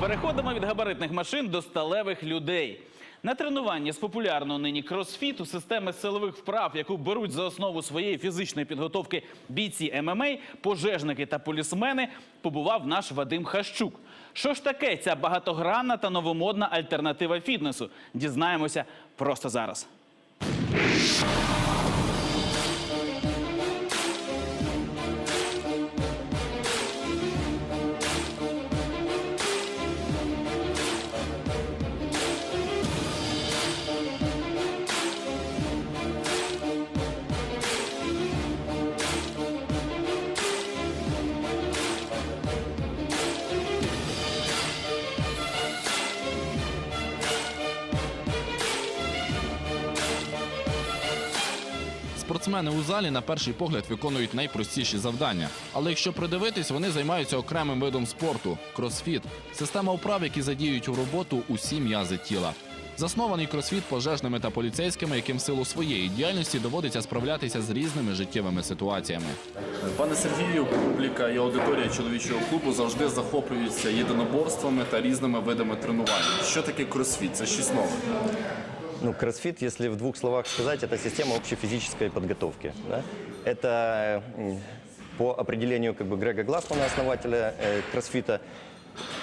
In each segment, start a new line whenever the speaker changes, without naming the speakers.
Переходимо від габаритних машин до сталевих людей. На тренуванні з популярного нині кросфіту системи силових вправ, яку беруть за основу своєї фізичної підготовки бійці ММА, пожежники та полісмени, побував наш Вадим Хащук. Що ж таке ця багатогранна та новомодна альтернатива фітнесу? Дізнаємося просто зараз.
Спортсмени у залі на перший погляд виконують найпростіші завдання. Але якщо придивитись, вони займаються окремим видом спорту кросфіт система вправ, які задіють у роботу усі м'язи тіла. Заснований кросфіт пожежними та поліцейськими, яким в силу своєї діяльності доводиться справлятися з різними життєвими ситуаціями.
Пане Сергію, публіка і аудиторія чоловічого клубу завжди захоплюються єдиноборствами та різними видами тренувань. Що таке кросфіт? Це щось нове
Ну, кроссфит, если в двух словах сказать, это система общей физической подготовки. да. Это м, по определению как бы, Грега Глассмана, основателя э, кроссфита,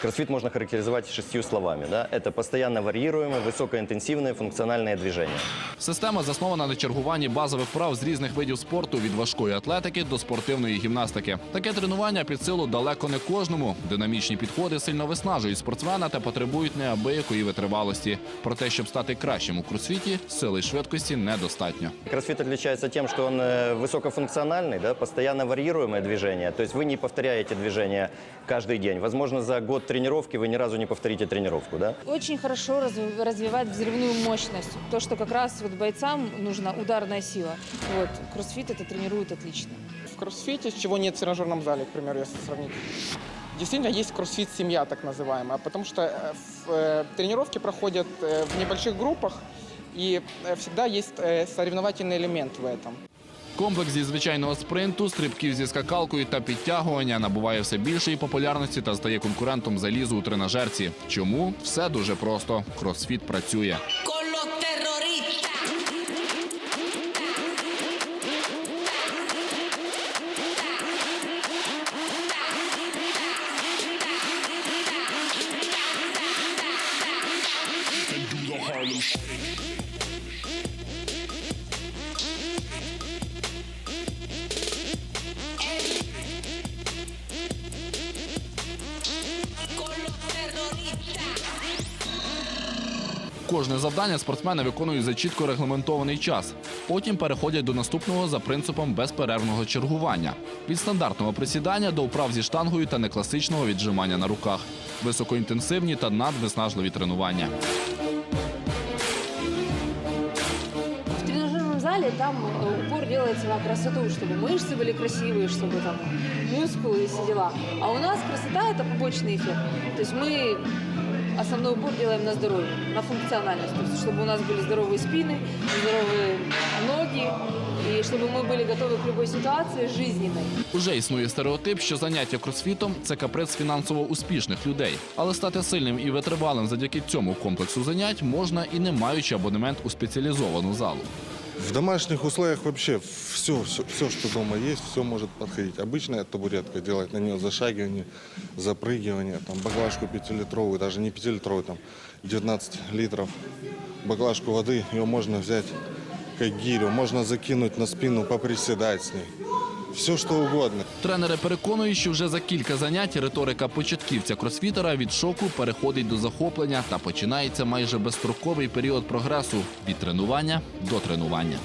кроссфит можно характеризовать шестью словами. Да. Это постоянно варьируемое, высокоинтенсивное функциональное движение.
Система заснована на чергуванні базових вправ з різних видів спорту від важкої атлетики до спортивної гімнастики. Таке тренування під силу далеко не кожному. Динамічні підходи сильно виснажують спортсмена та потребують неабиякої витривалості. Проте, щоб стати кращим у кросфіті, сили й швидкості недостатньо.
Кроссфит отличается тем, что он э, высокофункциональный, да, постоянно варьируемое движение. То есть вы не повторяете движение каждый день. Возможно, за год тренировки вы ни разу не повторите тренировку. Да?
Очень хорошо разви- развивает взрывную мощность. То, что как раз вот бойцам нужна ударная сила. Вот, кроссфит это тренирует отлично.
В кроссфите, чего нет в тренажерном зале, к примеру, если сравнить. Действительно, есть кроссфит-семья, так называемая, потому что э, в- э, тренировки проходят э, в небольших группах, и э, всегда есть э, соревновательный элемент в этом.
Комплекс зі звичайного спринту, стрибків зі скакалкою та підтягування набуває все більшої популярності та стає конкурентом залізу у тренажерці. Чому? Все дуже просто. Кросфіт працює.
con los
Кожне завдання спортсмени виконують за чітко регламентований час. Потім переходять до наступного за принципом безперервного чергування від стандартного присідання до вправ зі штангою та некласичного віджимання на руках, високоінтенсивні та надвиснажливі тренування.
В тренажерном зале там э, упор делается на красоту, чтобы мышцы были красивые, чтобы там мускулы и все дела. А у нас красота это побочный эффект. То есть мы основной упор делаем на здоровье, на функциональность. То есть чтобы у нас были здоровые спины, здоровые ноги, и чтобы мы были готовы к любой ситуации жизненной.
Уже існує стереотип, що заняття кросфітом це каприз фінансово успішних людей. Але стати сильним і витривалим завдяки цьому комплексу занять можна і не маючи абонемент у спеціалізовану залу.
В домашних условиях вообще все, все, все, что дома есть, все может подходить. Обычная табуретка, делать на нее зашагивание, запрыгивание, там баклажку пятилитровую, даже не пятилитровую, там 19 литров, баклажку воды, ее можно взять как гирю, можно закинуть на спину, поприседать с ней. Все, що угодно.
Тренери переконують, що вже за кілька занять риторика початківця кросфітера від шоку переходить до захоплення та починається майже безстроковий період прогресу від тренування до тренування.